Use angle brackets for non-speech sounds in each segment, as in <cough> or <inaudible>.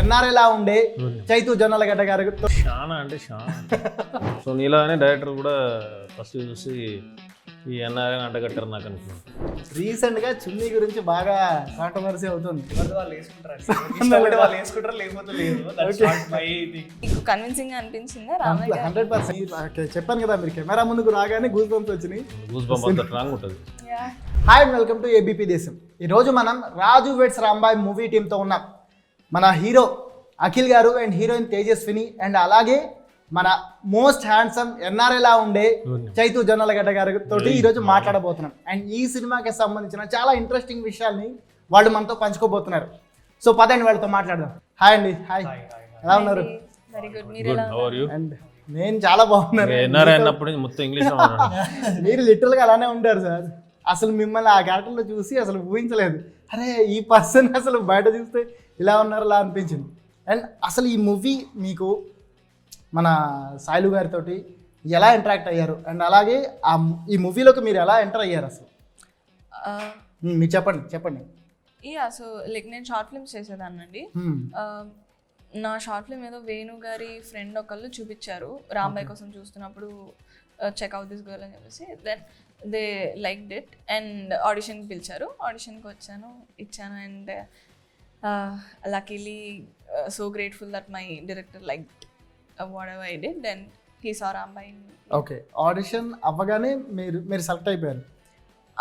ఎన్ఆర్ఐలా ఉండే చైతు జొన్నలగడ్డ గారు. చాలా అంటే చాలా సో నీలాగానే డైరెక్టర్ కూడా ఫస్ట్ చూసి ఈ ఎన్ఆర్ఐ అంటగట్టారు నాకు అనుకున్నాను రీసెంట్గా చున్నీ గురించి బాగా కాంట్రవర్సీ అవుతుంది. <laughs> మీకు కన్విన్సింగ్గా అనిపించిందా? రామయ్య గారు? హండ్రెడ్ పర్సెంట్ చెప్పాను కదా మీరు కెమెరా ముందుకు రాగానే గూస్ బంప్స్ వచ్చినాయి. గూస్ బంప్ స్ట్రాంగ్ ఉంటుంది. Hi welcome to ABP Desam ఈరోజు మనం రాజు వెట్స్ రాంబాయ్ మూవీ టీంతో ఉన్నాం. మన హీరో అఖిల్ గారు అండ్ హీరోయిన్ తేజస్విని అండ్ అలాగే మన మోస్ట్ హ్యాండ్సమ్ ఎన్ఆర్ఐలా ఉండే చైతు జొన్నలగడ్డ గారి తోటి ఈరోజు మాట్లాడబోతున్నాం. అండ్ ఈ సినిమాకి సంబంధించిన చాలా ఇంట్రెస్టింగ్ విషయాల్ని వాళ్ళు మనతో పంచుకోబోతున్నారు. సో పదండి వాళ్ళతో మాట్లాడదాం. హాయ్ అండి. హాయ్ ఎలా ఉన్నారు? మీరు అండ్ నేను చాలా బాగున్నాను. ఎన్ఆర్ఐ అన్నప్పుడు నుంచి మొత్తం ఇంగ్లీష్లో ఉన్నాడు <laughs> మీరు లిటరల్గా అలానే ఉంటారు సార్. అసలు మిమ్మల్ని ఆ క్యారెక్టర్లో చూసి అసలు ఊహించలేదు. అరే ఈ పర్సన్ అసలు బయట చూస్తే ఇలా ఉన్నారు అలా అనిపించింది. అండ్ అసలు ఈ మూవీ మీకు మన సాయిలు గారితో ఎలా ఇంటరాక్ట్ అయ్యారు? అండ్ అలాగే ఆ ఈ మూవీలోకి మీరు ఎలా ఎంటర్ అయ్యారు అసలు? మీరు చెప్పండి చెప్పండి. యా సో లైక్ నేను షార్ట్ ఫిల్మ్స్ చేసేదాన్నండి నా షార్ట్ ఫిల్మ్ ఏదో వేణు గారి ఫ్రెండ్ ఒకళ్ళు చూపించారు రాంబాయ్ కోసం చూస్తున్నప్పుడు చెక్ అవుట్ దిస్ గర్ల్ అని చెప్పేసి. Then they like did and ఆడిషన్కి పిలిచారు. ఆడిషన్కి వచ్చాను ఇచ్చాను and luckily so grateful that my director like whatever I did and he saw Rambai okay audition అవ్వగానే మీరు మీరు సెలెక్ట్ అయిపోయారు.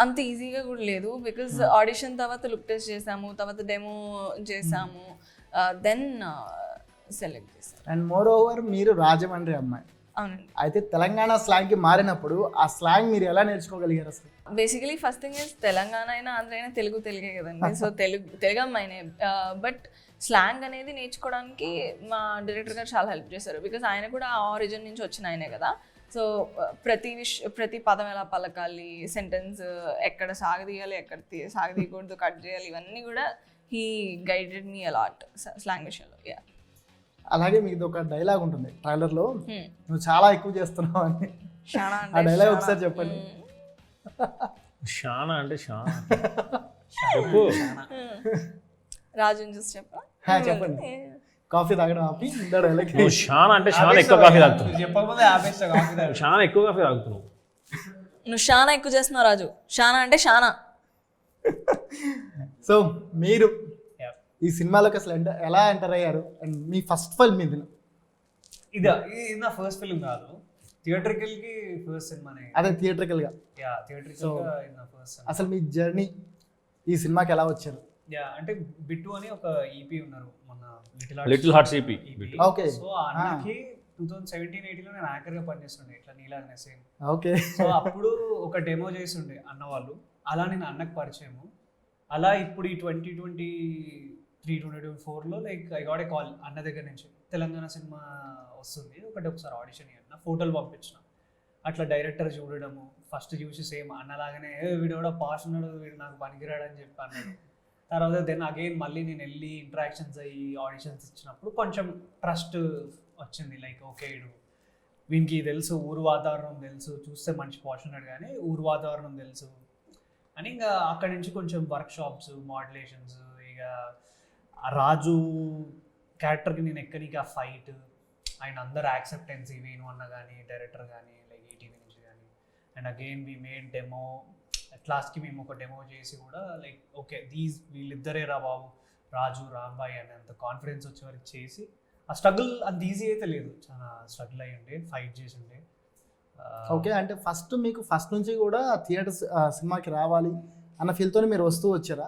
అంత ఈజీగా కూడా లేదు బికాజ్ ఆడిషన్ తర్వాత లుక్ టెస్ట్ చేసాము తర్వాత డెమో చేసాము దెన్ సెలెక్ట్ చేసాము అండ్ మోర్ ఓవర్ మీరు రాజమండ్రి అమ్మాయి. అయితే తెలంగాణ స్లాంగ్కి మారినప్పుడు ఆ స్లాంగ్ మీరు ఎలా నేర్చుకోగలిగారు అసలు? Basically first thing is Telangana అయినా ఆంధ్ర అయినా తెలుగు తెలుగే కదండి. సో తెలుగు తెలుగు అమ్మాయినే బట్ స్లాంగ్ అనేది నేర్చుకోవడానికి మా డైరెక్టర్ గారు చాలా హెల్ప్ చేశారు. బికాజ్ ఆయన కూడా ఆ ఆరిజిన్ నుంచి వచ్చిన ఆయనే కదా. సో ప్రతి విష ప్రతి పదం ఎలా పలకాలి సెంటెన్స్ ఎక్కడ సాగదీయాలి ఎక్కడ సాగదీయకూడదు కట్ చేయాలి ఇవన్నీ కూడా he guided me a lot slang విషయంలో. యా అలాగే మీకు ఒక డైలాగ్ ఉంటుంది. ట్రైలర్లో నువ్వు చాలా ఎక్కువ చేస్తున్నావు అని. ఆ డైలాగ్ ఒకసారి చెప్పండి. చాలా అంటే చాలా చెప్పు. రాజుని చూసి చెప్పా. హా, చెప్పండి. కాఫీ తాగడం ఆపి డైలాగ్ నువ్వు చాలా అంటే చాలా ఎక్కువ కాఫీ తాగుతున్నావు. నువ్వు చెప్పకపోతే ఆపేస్తా కాఫీ తాగు. చాలా ఎక్కువ కాఫీ తాగుతున్నావు. నువ్వు షానా ఎక్కువ చేస్తున్నావు రాజు. షానా అంటే షానా. సో మీరు. ఈ సినిమాలోకి అసలు ఎంటర్ ఎలా ఎంటర్ అయ్యారు? అండ్ మీ ఫస్ట్ ఫిల్మ్ ఇది ఇదా ఇది నా ఫస్ట్ ఫిల్మ్ కాదు. థియేటర్కల్కి ఫస్ట్ సినిమానే అదే థియేటర్కల్గా యా థియేటర్కల్గా ఇది నా ఫస్ట్ సినిమా అసలు మీ జర్నీ ఈ సినిమాకి ఎలా వచ్చారు? యా అంటే బిట్టు అని ఒక ఈపీ ఉన్నారు మన లిటిల్ లిటిల్ హార్ట్ సిపి Okay. సో అన్నకి టూ థౌసండ్ సెవెంటీన్ ఎయిటీలో నేను యాంకర్గా పనిచేస్తుండే ఇట్లా నీలాగానే సేమ్ ఓకే. సో అప్పుడు ఒక డెమో చేస్తుండే అన్న వాళ్ళు అలా నేను అన్నకు పరిచయము. అలా ఇప్పుడు ఈ twenty twenty three twenty twenty ఫోర్లో like I got a call అన్న దగ్గర నుంచి. తెలంగాణ సినిమా వస్తుంది. ఒకటి ఒకసారి ఆడిషన్ అన్న ఫోటోలు పంపించిన. అట్లా డైరెక్టర్ చూడడము ఫస్ట్ చూసి సేమ్ అన్నలాగానే వీడు కూడా పాస్ ఉన్నాడు వీడు నాకు పనికిరాడు అని చెప్పి అన్నాడు. తర్వాత దెన్ అగైన్ మళ్ళీ నేను వెళ్ళి ఇంటరాక్షన్స్ అయ్యి ఆడిషన్స్ ఇచ్చినప్పుడు కొంచెం ట్రస్ట్ వచ్చింది. లైక్ ఓకే వీడు వీనికి తెలుసు ఊరు వాతావరణం తెలుసు చూస్తే మంచి పోషన్ కానీ ఊరు వాతావరణం తెలుసు. అని ఇంకా అక్కడి నుంచి కొంచెం వర్క్ షాప్స్ మాడ్యులేషన్స్ ఇక రాజు క్యారెక్టర్కి నేను ఎక్కడికి ఆ ఫైట్ అండ్ అందరు యాక్సెప్టెన్స్ వేణు అన్న కానీ డైరెక్టర్ కానీ లైక్ ఈటీవీ నుంచి కానీ and again we made demo at లాస్ట్కి మేము ఒక డెమో చేసి కూడా లైక్ ఓకే దీస్ వీళ్ళిద్దరే రా బాబు రాజు రాంబాయ్ అనే అంత కాన్ఫిడెన్స్ వచ్చే వరకు చేసి ఆ స్ట్రగుల్ అంత ఈజీ అయితే లేదు. చాలా స్ట్రగుల్ అయ్యి ఉండే ఫైట్ చేసి ఉండే. Uh, ఓకే అంటే ఫస్ట్ మీకు ఫస్ట్ నుంచి కూడా థియేటర్ సినిమాకి రావాలి అన్న ఫీల్తోనే మీరు వస్తూ వచ్చారా?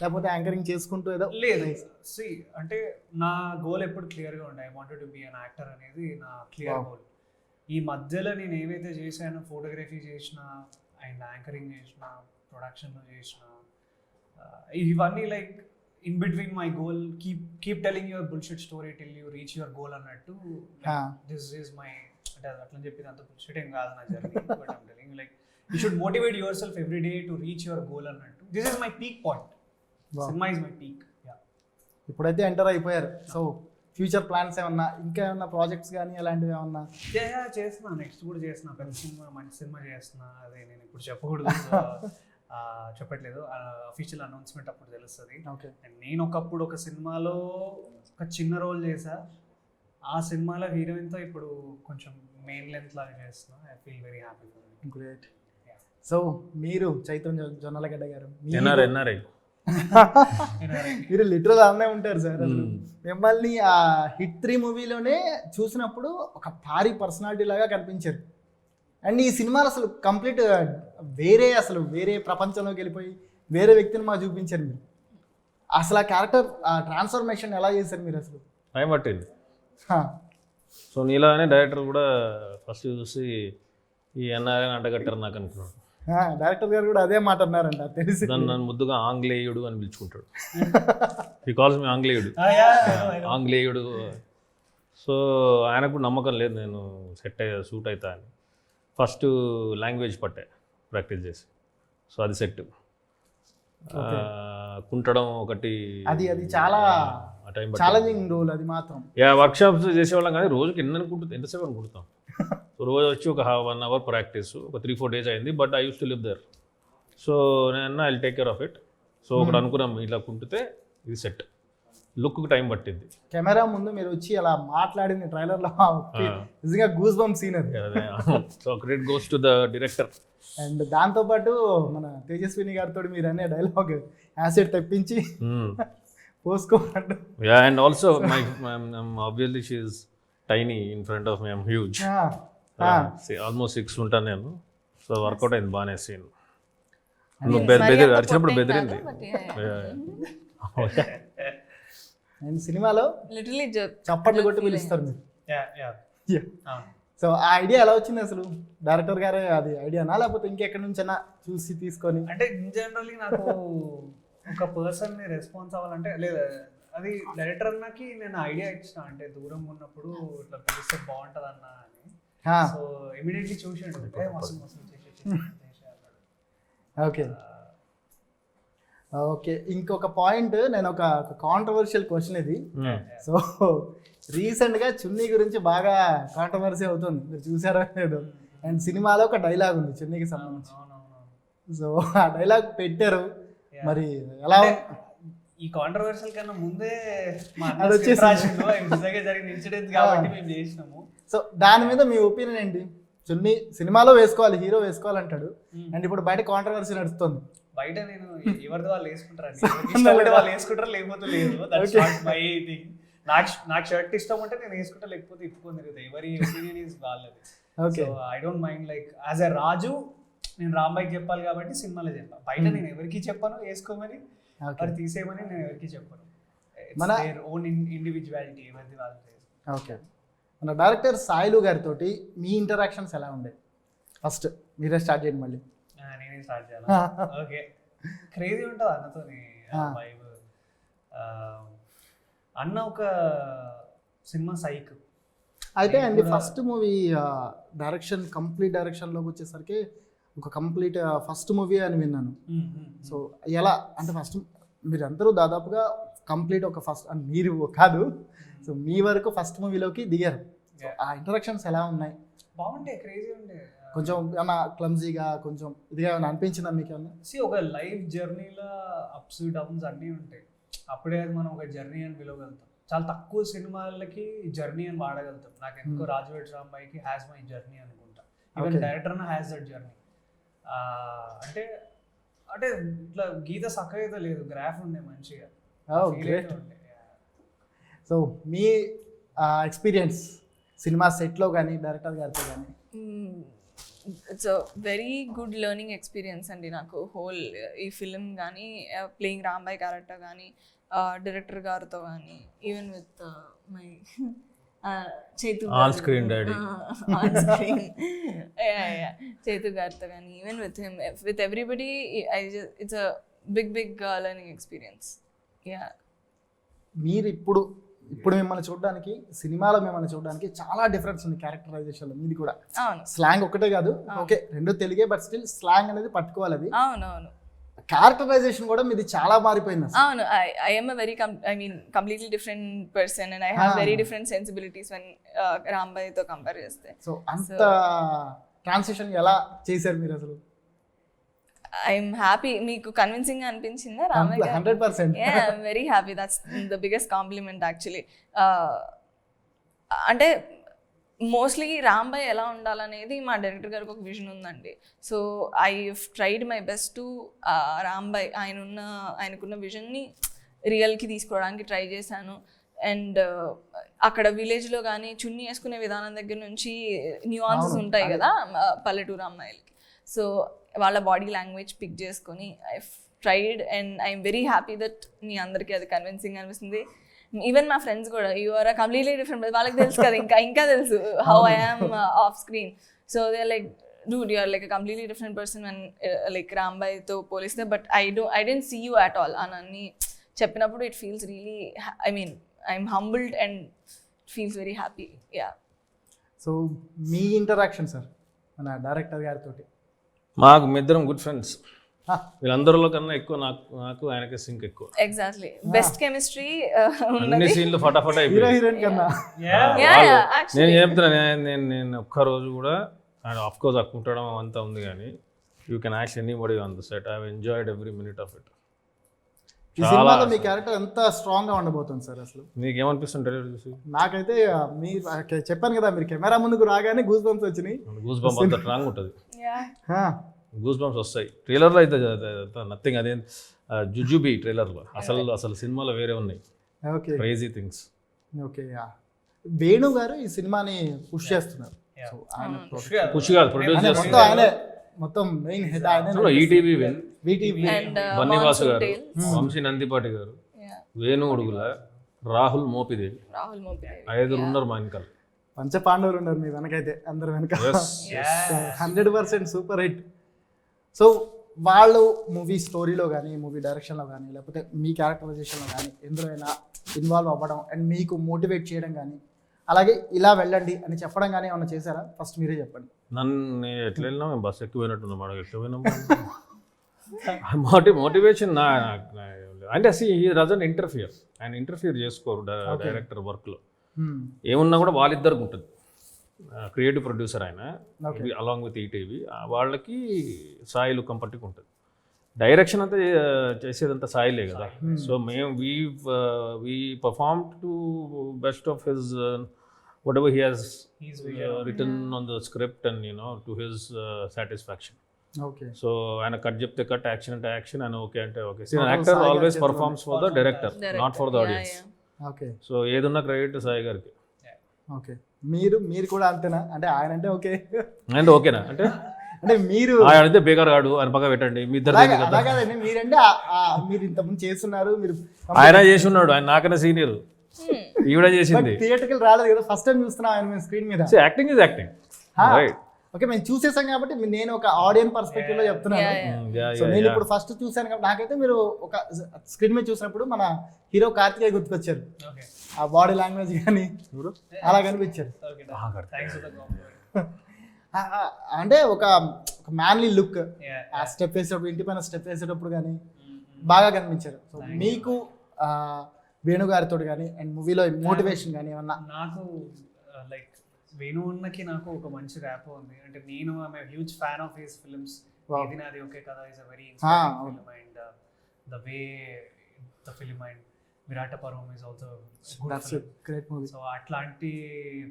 లేకపోతే యాంకరింగ్ చేసుకుంటూ ఏదో లేదు సి అంటే నా గోల్ ఎప్పుడు క్లియర్గా ఉండే I wanted to be an actor అనేది నా క్లియర్. గోల్ ఈ మధ్యలో నేను ఏవైతే చేశానో ఫోటోగ్రఫీ చేసిన అండ్ యాంకరింగ్ చేసిన ప్రొడక్షన్లో చేసిన ఇవన్నీ like in between my goal keep keep telling your bullshit story till you reach your goal అన్నట్టు. దిస్ ఈస్ మై అంటే అది అట్లా చెప్పి అంత బుల్షిట్ ఏం కాదు నా journey but I'm telling like you should motivate yourself every day to reach your goal అన్నట్టు this is my peak point. Cinema is my peak yeah ఇప్పుడైతే ఎంటర్ అయిపోయారు. సో ఫ్యూచర్ ప్లాన్స్ ఏమన్నా ఇంకా ఏమన్నా ప్రాజెక్ట్స్ కానీ అలాంటివి ఏమన్నా? చేస్తున్నా. నెక్స్ట్ కూడా చేస్తున్నా. పెద్ద సినిమా మంచి సినిమా చేస్తున్నా. అదే నేను ఇప్పుడు చెప్పకూడదు. <laughs> చెప్పట్లేదు. అఫీషియల్ అనౌన్స్మెంట్ అప్పుడు తెలుస్తుంది. నేను ఒకప్పుడు ఒక సినిమాలో ఒక చిన్న రోల్ చేసా ఆ సినిమాలో హీరోయిన్తో ఇప్పుడు కొంచెం మెయిన్ లెంత్ లాగా చేస్తున్నా. I feel very happy great so మీరు చైతన్య జొన్నలగడ్డ గారు ఎన్ఆర్ఐ. <laughs> మీరు లిటరల్ అనే ఉంటారు సార్ అసలు. మిమ్మల్ని ఆ హిట్ త్రీ మూవీలోనే చూసినప్పుడు ఒక భారీ పర్సనాలిటీ లాగా కనిపించారు. అండ్ ఈ సినిమాలు అసలు కంప్లీట్ వేరే అసలు వేరే ప్రపంచంలోకి వెళ్ళిపోయి వేరే వ్యక్తిని మాకు చూపించారు మీరు. అసలు ఆ క్యారెక్టర్ ఆ ట్రాన్స్ఫర్మేషన్ ఎలా చేశారు మీరు అసలు? టైం పట్టింది. సో నీలానే డైరెక్టర్ కూడా ఫస్ట్ చూసి ఈ ఎన్ఆర్ఐ అంటగట్టారు నాకు అనుకున్నాడు ఆ, డైరెక్టర్ గారు కూడా అదే మాట అన్నారంట తెలిసి. నన్ను ముద్దుగా ఆంగ్లేయుడు అని పిలుచుకుంటాడు. ఈ కాల్స్ మీ ఆంగ్లేయుడు. ఆంగ్లేయుడు. సో ఆయనకు కూడా నమ్మకం లేదు నేను సెట్ అయ్యా సూట్ అవుతా అని. ఫస్ట్ లాంగ్వేజ్ పట్టే ప్రాక్టీస్ చేసి. సో అది సెట్ కుంటడం ఒకటి అది అది చాలా ఆ టైం ఛాలెంజింగ్ రోల్ అది మాత్రం. యా వర్క్షాప్స్ చేసేవాళ్ళం కానీ రోజుకి ఎన్ని అనుకుంటుంది ఎంతసేపు అనుకుంటాం <laughs> సో రోజు వచ్చి ఒక వన్ అవర్ ప్రాక్టీస్ ఒక త్రీ ఫోర్ డేస్ అయింది but I used to live there so నేను I take care of it so ఒకటి అనుకున్నాం ఇలా కుంటితే ఇది సెట్ లుక్కి టైం పట్టింది. కెమెరా ముందు మీరు వచ్చి అలా మాట్లాడింది ట్రైలర్లో నిజంగా గూస్ బంప్ సీన్ అది so credit goes to the director and దాంతోపాటు మన తేజస్విని గారితో మీరు అనే డైలాగ్ యాసిడ్ తెప్పించి <laughs> పోసుకోమంటూ. Yeah and also my obviously she tiny in front of my I'm huge. Almost six ఉంటాను నేను. సో వర్కౌట్ అయింది బాగానే సీన్. నువ్వు బెదిరి అరిచినప్పుడు బెదిరింది. అండ్ సినిమాలో లిటరలీ చప్పట్లు కొట్టి పిలుస్తారు మీరు. Yeah yeah. Yeah. సో ఆ ఐడియా ఎలా వచ్చింది అసలు? డైరెక్టర్ గారే అది ఐడియానా? లేకపోతే ఇంకెక్కడి నుంచైనా చూసి తీసుకొని? అంటే ఇన్ జనరల్లీ నాకు ఒక పర్సన్ని రెస్పాన్స్ అవ్వాలంటే లేదా అది డైరెక్టర్ అన్నకి నేను ఐడియా ఇచ్చిన. అంటే దూరం ఉన్నప్పుడు ఇట్లా పిలిస్తే బాగుంటది అన్న అని. సో ఇమీడియట్లీ చూసిండు "ఏ, మస్తు మస్తు చేసి చేసి అన్నాడు ఓకే. ఓకే. ఇంకొక పాయింట్ నేను ఒక కాంట్రవర్షియల్ క్వశ్చన్ ఇది. సో రీసెంట్గా చున్నీ గురించి బాగా కాంట్రవర్సీ అవుతుంది. మీరు చూసారో లేదో. అండ్ సినిమాలో ఒక డైలాగ్ ఉంది చున్నీకి సంబంధించి. సో ఆ డైలాగ్ పెట్టారు. మరి ఎలా ఈ కాంట్రవర్షియల్ కన్నా ముందే అది నిజంగా జరిగిన ఇన్సిడెంట్ కాబట్టి మేము చేసినాము. సో దాని మీద మీ ఒపీనియన్ ఏంటి? చున్నీ సినిమాలో వేసుకోవాలి హీరో వేసుకోవాలంటాడు అండ్ ఇప్పుడు బయట కాంట్రవర్సీ నడుస్తుంది. బయట నేను ఎవరిది వాళ్ళు ఉంటే <laughs> వాళ్ళు వేసుకుంటారు లేకపోతే లేదు? మై థింగ్ నాకు నాకు షర్ట్ ఇష్టం ఉంటే నేను వేసుకుంటా లేకపోతే ఇప్పుకొని తిరుగుతాయి ఎవరి ఒపీనియన్ ఇస్ వాళ్ళది. Okay I don't mind like as a Raju నేను రాంబాయికి చెప్పాలి కాబట్టి సినిమాలో చెప్పాను బయట నేను ఎవరికి చెప్పాను వేసుకోమని మరి తీసేయమని నేను ఎవరికి చెప్పాను. మన- ఓన్ ఇండివిజువాలిటీ ఎవరిది వాళ్ళు ఓకే మన డైరెక్టర్ సాయిలు గారితో మీ ఇంటరాక్షన్స్ ఎలా ఉండే ఫస్ట్ మీరే స్టార్ట్ చేయండి మళ్ళీ. నేనే స్టార్ట్ చేయాలి? ఓకే క్రేజీ ఉంటుంది అన్నతోని ఆ. వైబ్ అన్న ఒక సినిమా సైక్. అయితే అండి ఫస్ట్ మూవీ డైరెక్షన్ కంప్లీట్ డైరెక్షన్లోకి వచ్చేసరికి ఒక కంప్లీట్ ఫస్ట్ మూవీ అని విన్నాను. సో ఎలా? అంటే ఫస్ట్ మీరందరూ దాదాపుగా కంప్లీట్ ఒక ఫస్ట్ మీరు కాదు. సో మీ వరకు ఫస్ట్ మూవీలోకి దిగారు. ఆ ఇంటరాక్షన్స్ ఎలా ఉన్నాయి? బాగుంటాయి క్రేజీ ఉండే కొంచెం ఏమన్నా క్లమ్జీగా కొంచెం ఇదిగా ఏమైనా అనిపించిందా మీకు ఏమన్నా? సి ఒక లైఫ్ జర్నీలో అప్స్ డౌన్స్ అన్నీ ఉంటాయి. అప్పుడే అది మనం ఒక జర్నీ అని పిలవగలుగుతాం. చాలా తక్కువ సినిమాలకి జర్నీ అని వాడగలుగుతాం. నాకు ఎందుకో Hmm. రాజువేట్ రాంబాయికి హ్యాస్ మై జర్నీ అనుకుంటా. Even. Director has that journey అంటే అంటే ఇట్లా గీత సక్కగా అయితే లేదు. గ్రాఫ్ ఉండే మంచిగా. Oh. సో మీ ఎక్స్పీరియన్స్ సినిమా సెట్లో కానీ డైరెక్టర్ గారితో కానీ? It's very good learning experience అండి నాకు. హోల్ ఈ ఫిలిం కానీ ప్లేయింగ్ రాంబాయ్ క్యారెక్టర్ కానీ డైరెక్టర్ గారితో కానీ even with my. On screen Chaitu గారితో కానీ even with him with everybody I it's a big big learning experience yeah మీరు ఇప్పుడు ఇప్పుడు మిమ్మల్ని చూడడానికి సినిమాలో మిమ్మల్ని చూడడానికి చాలా డిఫరెన్స్ ఉంది క్యారెక్టరైజేషన్లో మీది కూడా. స్లాంగ్ ఒకటే కాదు. ఓకే రెండు తెలుగే బట్ స్టిల్ స్లాంగ్ అనేది పట్టుకోవాలి అది. అవును అవును క్యారెక్టరైజేషన్ కూడా మీది చాలా మారిపోయింది అవును. I am very I mean completely different person and I Ah. Very different sensibilities when రాంబాయ్తో compare చేస్తే. సో అంత ట్రాన్సిషన్ ఎలా చేశారు మీరు అసలు? ఐఎమ్ హ్యాపీ మీకు కన్విన్సింగ్ అనిపించిందా? Ramayya? Hundred percent happy. That's the biggest compliment actually. Uh, అంటే mostly Rambai ఎలా ఉండాలనేది మా డైరెక్టర్ గారికి ఒక విజన్ ఉందండి. So I tried my best to Rambai ఆయన ఉన్న ఆయనకున్న విజన్ని రియల్కి తీసుకోవడానికి ట్రై చేశాను. అండ్ అక్కడ విలేజ్లో కానీ చున్నీ వేసుకునే విధానం దగ్గర నుంచి న్యూఆన్సెస్ ఉంటాయి కదా పల్లెటూరు అమ్మాయిలకి. సో వాళ్ళ బాడీ లాంగ్వేజ్ పిక్ చేసుకొని I tried and I'm very happy that మీ అందరికీ అది కన్విన్సింగ్ అనిపిస్తుంది. ఈవెన్ మా ఫ్రెండ్స్ కూడా యూ ఆర్ కంప్లీట్లీ డిఫరెంట్ వాళ్ళకి తెలుసు కదా ఇంకా ఇంకా తెలుసు how I am off screen so they like dude you're like completely different person and like రాంబాయ్తో పోలిస్తే but I do I don't see you at all అని అన్ని చెప్పినప్పుడు it feels really I mean I'm humbled and feels very happy yeah so me interaction sir మన director గారితో మాకు మీ ఇద్దరం good friends వీళ్ళందరిలో కన్నా ఎక్కువ నాకు నాకు ఆయనకి సింక్ ఎక్కువ. ఎగ్జాక్ట్లీ బెస్ట్ కెమిస్ట్రీ అన్ని ఉన్నది. సీన్లు ఫటాఫట అయిపోయాయి. కన్నా. నేను చెప్తున్నా నేను నేను ఒక్క రోజు కూడా ఆయన ఆఫ్ కోర్స్ అక్కుంటడం అంతా ఉంది కానీ you can act anybody on the set I enjoyed every minute of it ఈ సినిమాలో మీ క్యారెక్టర్ ఎంత స్ట్రాంగ్గా ఉండబోతుంది సార్ అసలు? నీకు ఏమనిపిస్తుంది ట్రైలర్ చూసి? నాకైతే ఆ, మీ ఆ, చెప్పాను కదా మీరు కెమెరా ముందుకు రాగానే గూస్ బంప్స్ వచ్చినాయి. గూస్ బంప్ అంత స్ట్రాంగ్ ఉంటుంది. గూస్ బంప్స్ వస్తాయి. ట్రైలర్లో అయితే నథింగ్ అదేం జుజుబి ట్రైలర్లో అసలు అసలు సినిమాలో వేరే ఉన్నాయి. Okay crazy things okay yeah Venu గారు ఈ సినిమాని పుష్ చేస్తున్నారు. పుష్ కాదు. ప్రొడ్యూస్ చేస్తున్నారు. ఆయనే మొత్తం మెయిన్ హెడ్ ఆయనే ఈటీవీ విన్ వీటీవీ Monsoon గారు Tales. వంశీ నందిపాటి గారు. వేణు ఉడుగుల రాహుల్ మోపిదేవి రాహుల్ మోపిదేవి. ఐదుగురు ఉన్నారు మా వెనకాల. పంచ పాండవులు ఉన్నారు మీ వెనకైతే అందరు వెనక. Hundred percent super hit so వాళ్ళు మూవీ స్టోరీలో కానీ మూవీ డైరెక్షన్లో కానీ లేకపోతే మీ క్యారెక్టరైజేషన్లో కానీ ఎందులోనైనా ఇన్వాల్వ్ అవ్వడం అండ్ మీకు మోటివేట్ చేయడం కానీ అలాగే ఇలా వెళ్ళండి అని చెప్పడం కానీ ఏమైనా చేశారా? ఫస్ట్ మీరే చెప్పండి. నన్ను ఎట్లా వెళ్ళినా మేము బస్సు ఎక్కువ పోయినట్టుంది మాట ఎట్లా పోయినాం మోటి మోటివేషన్ నా అంటే అసలు ఈ రజన్ ఇంటర్ఫియర్ ఆయన ఇంటర్ఫియర్ చేసుకోరు డైరెక్టర్ వర్క్లో. ఏమున్నా కూడా వాళ్ళిద్దరికి ఉంటుంది. క్రియేటివ్ ప్రొడ్యూసర్ ఆయన. అలాంగ్ విత్ ఈటీవీ వాళ్ళకి సాయిలు కంపర్ట్కి ఉంటుంది. డైరెక్షన్ అంతా చేసేదంతా సాయిలే కదా. సో మేము we we perform to best of his whatever he has return on the script and you know to his satisfaction okay. So ఆయన కట్ చెప్తే కట్ యాక్షన్ అంటే యాక్షన్ ఆయన ఓకే అంటే okay. Actor Sai always performs for the director not for the audience okay. So ఏదున్నా credit Sai గారికి. Okay. మీరు మీరు కూడా అంతేనా? అంటే ఆయన అంటే ఓకే. అంటే ఓకేనా? అంటే <laughs> అంటే మీరు ఆయన అయితే బేకార్ గాడు ఆయన పక్క పెట్టండి మీ ఇద్దరు అలాగేనండి మీరంటే మీరు ఇంతకుముందు చేస్తున్నారు మీరు ఆయన చేసి ఉన్నాడు ఆయన నాకన్నా సీనియర్. ఈవిడ చేసింది. థియేటర్కి రాలేదు కదా ఫస్ట్ టైం చూస్తున్నాం ఆయన స్క్రీన్ మీద. Acting is acting right okay మేము చూసేసాం కాబట్టి నేను ఒక ఆడియన్ పర్స్పెక్టివ్లో చెప్తున్నాను. సో నేను ఇప్పుడు ఫస్ట్ చూసాను కాబట్టి నాకైతే మీరు ఒక స్క్రీన్ మీద చూసినప్పుడు మన హీరో కార్తికేయ గుర్తుకొచ్చారు. ఆ బాడీ లాంగ్వేజ్ కానీ అలా కనిపించారు. అంటే ఒక మ్యాన్లీ లుక్. ఆ స్టెప్ వేసేటప్పుడు ఇంటి పైన స్టెప్ వేసేటప్పుడు కానీ బాగా కనిపించారు. సో మీకు వేణుగారితో కానీ అండ్ మూవీలో మోటివేషన్ కానీ ఏమన్నా? నాకు లైక్ వేణు ఉన్నకి నాకు ఒక మంచి ర్యాప్ ఉంది. అంటే నేను I'm huge fan of his films. ఇది నాది ఓకే కదా is a very inspiring film and the way the film and Virata Parvam is also great movie so అట్లాంటి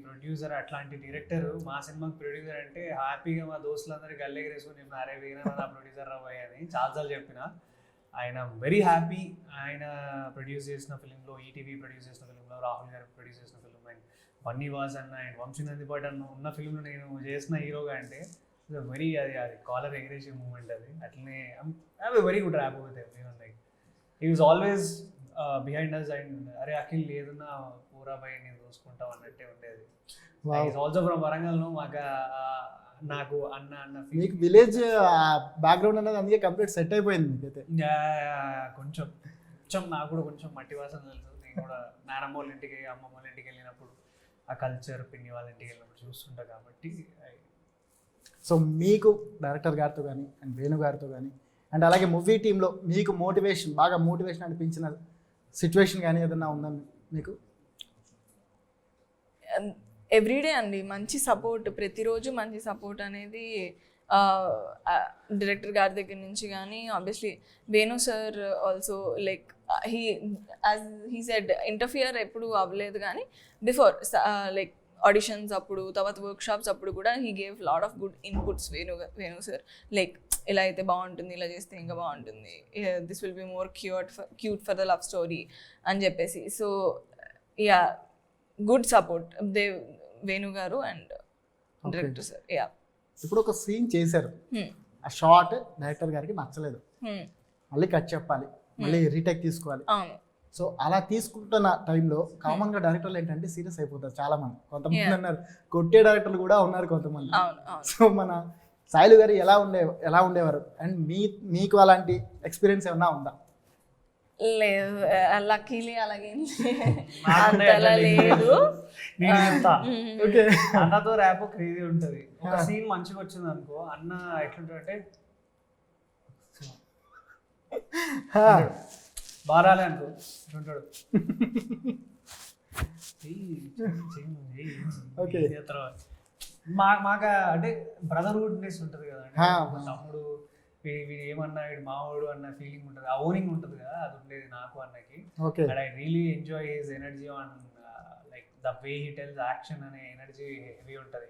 ప్రొడ్యూసర్ అట్లాంటి డైరెక్టర్ మా సినిమాకి ప్రొడ్యూసర్ అంటే హ్యాపీగా మా దోస్తులందరూ గల్లెగరేసుకుని నేను అరే వీణ నా ప్రొడ్యూసర్ రాబోయ్ అని చాలాసార్లు చెప్పిన. ఆయన వెరీ హ్యాపీ ఆయన ప్రొడ్యూస్ చేసిన ఫిలింలో ఈటీవీ ప్రొడ్యూస్ చేసిన ఫిలింలో రాహుల్ గారు ప్రొడ్యూస్ చేసిన బన్నీ వాజ్ అన్న అండ్ వంశీ నందిపాటి అన్న ఉన్న ఫిల్మ్లో నేను చేసిన హీరోగా అంటే వెరీ అది అది కాలర్ ఎగరేసే మూమెంట్ అది. అట్లనే a very good wrap with like ఈ was always behind us and అరే అఖిల్ ఏదన్నా పూరా బై నేను చూసుకుంటాం అన్నట్టే ఉండేది. ఈజ్ ఆల్సో ఫ్రమ్ వరంగల్ మాకు నాకు అన్న అన్న. మీకు విలేజ్ బ్యాక్గ్రౌండ్ అనేది అందుకే కంప్లీట్ సెట్ అయిపోయింది మీకైతే. యా, కొంచెం కొంచెం నాకు కూడా కొంచెం మట్టి వాసన తెలుసు. నేను కూడా నానమ్మ వాళ్ళ ఇంటికి అమ్మమ్మ వాళ్ళ ఇంటికి వెళ్ళినప్పుడు ఆ కల్చర్ పిన్ని వాళ్ళ ఇంటికి వెళ్ళినప్పుడు చూస్తుంటా కాబట్టి సో మీకు డైరెక్టర్ గారితో కానీ అండ్ వేణు గారితో కానీ అండ్ అలాగే మూవీ టీంలో మీకు మోటివేషన్ బాగా మోటివేషన్ అనిపించిన సిచ్యువేషన్ కానీ ఏదన్నా ఉందా మీకు? ఎవ్రీడే అండి మంచి సపోర్ట్ ప్రతిరోజు మంచి సపోర్ట్ అనేది డైరెక్టర్ గారి దగ్గర నుంచి కానీ obviously Venu sir also like he as he said interfere ఎప్పుడు అవ్వలేదు కానీ బిఫోర్ లైక్ ఆడిషన్స్ అప్పుడు తర్వాత వర్క్ షాప్స్ అప్పుడు కూడా he gave lot of good inputs Venu Venu sir like ఇలా అయితే బాగుంటుంది ఇలా చేస్తే ఇంకా బాగుంటుంది. This will be more cute for cute for the love story అని చెప్పేసి. So yeah good support they Venu గారు అండ్ డైరెక్టర్ సార్ యా ఇప్పుడు ఒక సీన్ చేశారు. Hmm. ఆ షార్ట్ డైరెక్టర్ గారికి నచ్చలేదు. మళ్ళీ కట్ చెప్పాలి. మళ్ళీ రీటేక్ తీసుకోవాలి. అవును. సో అలా తీసుకుంటున్న టైంలో కామన్గా డైరెక్టర్లు ఏంటంటే సీరియస్ అయిపోతారు చాలా మంది కొంతమంది. ఉన్నారు కొట్టే డైరెక్టర్లు కూడా ఉన్నారు కొంతమంది. అవును అవును. సో మన సాయిలు గారు ఎలా ఉండే ఎలా ఉండేవారు? అండ్ మీ మీకు అలాంటి ఎక్స్పీరియన్స్ ఏమన్నా ఉందా? లేదు లక్కీలీ అలాగేం లేదు. నేను చెప్తా. ఓకే. అన్నతో ర్యాప్ క్రేజీ ఉంటది. ఒక సీన్ మంచిగా వచ్చింది అనుకో అన్న ఎట్లుంటాడంటే బారాలే అనుకో. తర్వాత. మా మాకు అంటే బ్రదర్హుడ్నెస్ ఉంటుంది కదా. తమ్ముడు వీడు ఏమన్నా వీడు మావాడు అన్న ఫీలింగ్ ఉంటుంది. ఆ ఓనింగ్ ఉంటుంది కదా అది ఉండేది నాకు అన్నకి. Okay. And I really enjoy his energy on like the way he tells action అనే ఎనర్జీ హెవీ ఉంటుంది.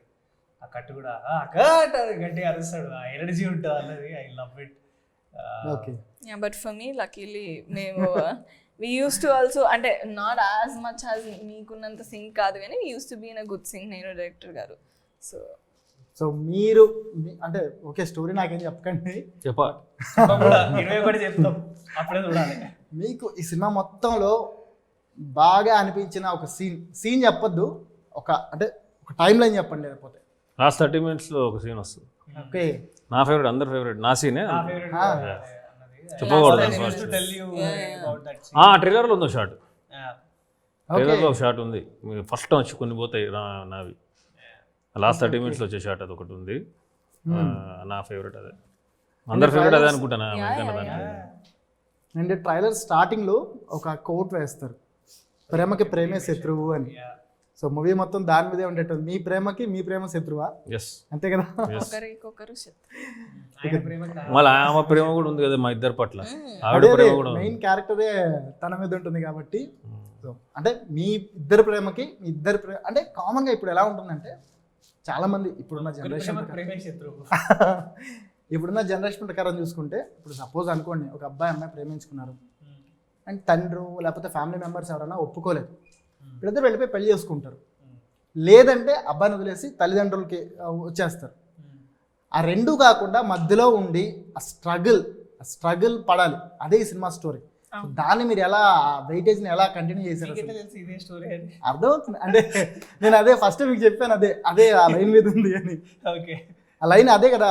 ఆ కట్టు కూడా "ఆ, కట్! గట్టి అరుస్తాడు. ఆ ఎనర్జీ ఉంటుంది అన్నది I love it okay but for me luckily మేము వీ యూస్ టు ఆల్సో అంటే నాట్ యాజ్ మచ్ యాజ్ మీకున్నంత సింగ్ కాదు కానీ we use to be in a good sync నేను డైరెక్టర్ గారు. సో సో మీరు అంటే ఓకే స్టోరీ నాకేం చెప్పకండి. చెప్పా. ఇరవై ఒకటి చెప్తాం. అప్పుడే చూడాలి. మీకు ఈ సినిమా మొత్తంలో బాగా అనిపించిన ఒక సీన్ సీన్ చెప్పొద్దు. ఒక అంటే ఒక టైం లైన్ చెప్పండి లేకపోతే. లాస్ట్ థర్టీ మినిట్స్లో ఒక సీన్ వస్తుంది. ఓకే నా ఫేవరెట్ అందరి ఫేవరెట్ నా సీనే నా ఫేవరెట్. అన్నది చెప్పకూడదు to tell you about that ఆ ట్రైలర్లో ఉందో షాట్ ఓకే ట్రైలర్లో ఒక షాట్ ఉంది. ఫస్ట్ వచ్చి కొన్ని పోతాయి నావి. లాస్ట్ థర్టీ మినిట్స్లో వచ్చే షాట్ అది ఒకటి ఉంది. ఆ, నా ఫేవరెట్ అదే. అందరి ఫేవరెట్ అదే అనుకుంటాను? అండ్ ట్రైలర్ స్టార్టింగ్లో ఒక కోట్ వేస్తారు. ప్రేమకి ప్రేమే శత్రువు అని. సో మూవీ మొత్తం దాని మీదే ఉండేటుంది మీ ప్రేమకి మీ ప్రేమ శత్రువా? ఎస్ అంతే కదా? మళ్ళీ ఆమె ప్రేమ కూడా ఉంది కదా మా ఇద్దరి పట్ల. మెయిన్ క్యారెక్టరే తన మీద ఉంటుంది కాబట్టి. సో అంటే మీ ఇద్దరు ప్రేమకి మీ ఇద్దరు ప్రేమ అంటే కామన్గా ఇప్పుడు ఎలా ఉంటుందంటే చాలా మంది ఇప్పుడున్న జనరేషన్ ప్రేమకి ప్రేమే శత్రువు. <laughs> ఇప్పుడున్న జనరేషన్ ప్రకారం చూసుకుంటే ఇప్పుడు సపోజ్ అనుకోండి ఒక అబ్బాయి అమ్మాయి ప్రేమించుకున్నారు. అండ్ తండ్రి లేకపోతే ఫ్యామిలీ మెంబర్స్ ఎవరైనా ఒప్పుకోలేదు. వీళ్ళిద్దరు వెళ్ళిపోయి పెళ్ళి చేసుకుంటారు. లేదంటే అబ్బాయిని వదిలేసి తల్లిదండ్రులకి వచ్చేస్తారు. ఆ రెండు కాకుండా మధ్యలో ఉండి ఆ స్ట్రగుల్ ఆ స్ట్రగుల్ పడాలి. అదే ఈ సినిమా స్టోరీ. దాన్ని మీరు ఎలా వెయిటేజ్ని ఎలా కంటిన్యూ చేశారు అర్థమవుతుంది. అంటే నేను అదే ఫస్ట్ మీకు చెప్పాను అదే అదే ఆ లైన్ మీద ఉంది అని. ఓకే. ఆ లైన్ అదే కదా.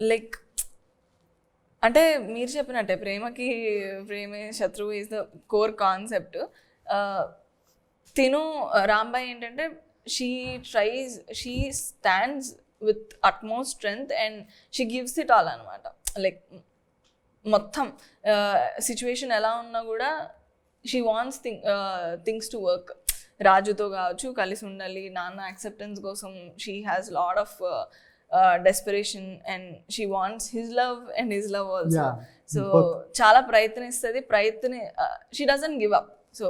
లైక్ అంటే మీరు చెప్పినట్టే ప్రేమకి ప్రేమే శత్రువు ఈజ్ ద కోర్ కాన్సెప్ట్ తిను రాంబాయ్ ఏంటంటే she tries she stands with utmost strength and she gives it all అనమాట లైక్ మొత్తం సిచ్యువేషన్ ఎలా ఉన్నా కూడా she wants thing things to work రాజుతో కావచ్చు కలిసి ఉండాలి నాన్న యాక్సెప్టెన్స్ కోసం she has lot of desperation and she wants his love and his love also so. చాలా ప్రయత్నిస్తుంది ప్రయత్ని she doesn't give up so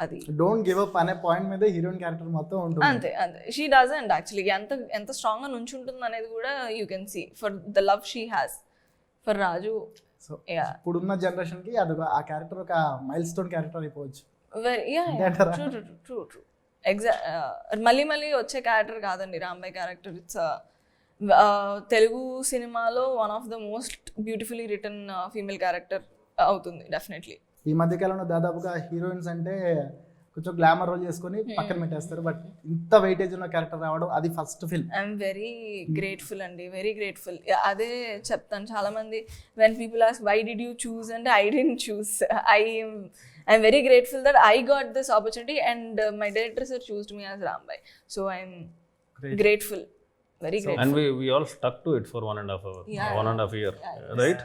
అది. డోంట్ గివ్ అప్ అనే పాయింట్ మీద హీరోయిన్ క్యారెక్టర్ మొత్తం ఉంటుంది. అంతే అంతే. షీ డజంట్ యాక్చువల్లీ ఎంత ఎంత స్ట్రాంగ్గా నుంచుంటుంది అనేది కూడా you can see for the love she has for Raju so ఇప్పుడున్న జనరేషన్కి అది ఒక- ఆ క్యారెక్టర్ ఒక మైల్ స్టోన్ క్యారెక్టర్ అయిపోవచ్చు very yeah? True true true true ఎగ్జా uh, మళ్ళీ మళ్ళీ వచ్చే క్యారెక్టర్ కాదండి Rambai character it's uh, uh, Telugu సినిమాలో one of the most beautifully return female character అవుతుంది డెఫినెట్లీ ఈ మధ్య కాలంలో దాదాపుగా హీరోయిన్స్ అంటే కొంచెం గ్లామర్ రోల్ చేసుకొని పక్కన పెట్టేస్తారు. బట్ ఇంత వెయిటేజ్ ఉన్న క్యారెక్టర్ రావడం అది first film I'm very grateful అండి. వెరీ గ్రేట్ఫుల్ అదే చెప్తాను. చాలా మంది when people ask why did you choose అంటే I don't choose I I'm very grateful that I got this opportunity and my director sir choose me as Rambai so I'm grateful very great and we we all stuck to it for one and half hour Yeah. One and half year right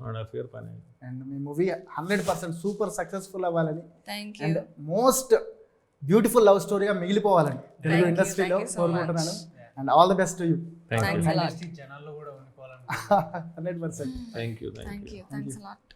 one and half year పని and me movie hundred percent super successful అవ్వాలని. And most beautiful love స్టోరీగా మిగిలిపోవాలని. Telugu Thank you, ఇండస్ట్రీలో thank you so కోరుకుంటున్నాను. much. And all the best thank you Thanks a lot. Industry జనాల్లో కూడా ఉండిపోవాలని hundred percent thank you thank you thanks a lot